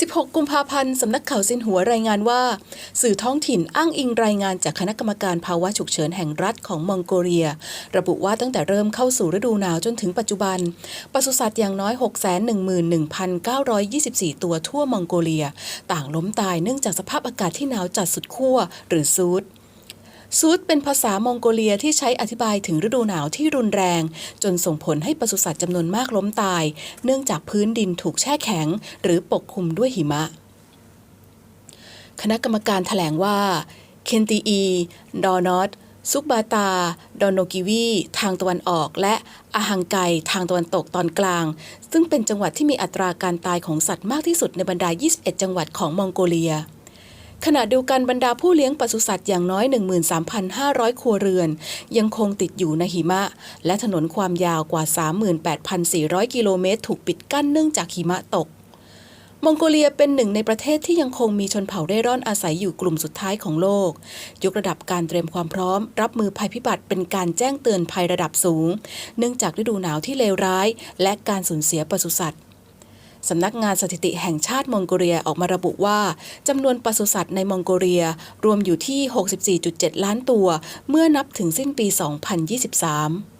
16 กุมภาพันธ์ สำนักข่าวซินหัวรายงานว่า สื่อท้องถิ่นอ้างอิงรายงานจากคณะกรรมการภาวะฉุกเฉินแห่งรัฐของมองโกเลีย ระบุว่าตั้งแต่เริ่มเข้าสู่ฤดูหนาวจนถึงปัจจุบัน ปศุสัตว์อย่างน้อย 611,924 ตัวทั่วมองโกเลีย ต่างล้มตายเนื่องจากสภาพอากาศที่หนาวจัดสุดขั้วหรือซูด ซูดเป็นภาษามองโกเลียที่ใช้อธิบายถึงฤดูหนาวที่รุนแรง จนส่งผลให้ปศุสัตว์จำนวนมากล้มตาย เนื่องจากพื้นดินถูกแช่แข็ง หรือปกคลุมด้วยหิมะ คณะกรรมการแถลงว่า เคนตีอี ดอนอตซุกบาตา ดอนโนกิวี ทางตะวันออก และอาฮังไก ทางตะวันตกตอนกลาง ซึ่งเป็นจังหวัดที่มีอัตราการตายของสัตว์มากที่สุดในบรรดา 21 จังหวัดของมองโกเลีย ขณะเดียวกันบรรดาผู้เลี้ยงปศุสัตว์อย่างน้อย 13,500 ครัวเรือน ยังคงติดอยู่ในหิมะ และถนนความยาวกว่า 38,400 กิโลเมตร ถูกปิดกั้นเนื่องจากหิมะตก มองโกเลียเป็นหนึ่งในประเทศที่ยังคงมีชนเผ่าเร่ร่อนอาศัยอยู่กลุ่มสุดท้ายของโลก ยกระดับการเตรียมความพร้อม รับมือภัยพิบัติเป็นการแจ้งเตือนภัยระดับสูง เนื่องจากฤดูหนาวที่เลวร้าย และการสูญเสียปศุสัตว์ สำนักงานสถิติแห่งชาติมองโกเลียออกมาระบุว่าจำนวนปศุสัตว์ในมองโกเลียรวมอยู่ที่ 64.7 ล้านตัว เมื่อนับถึงสิ้นปี 2023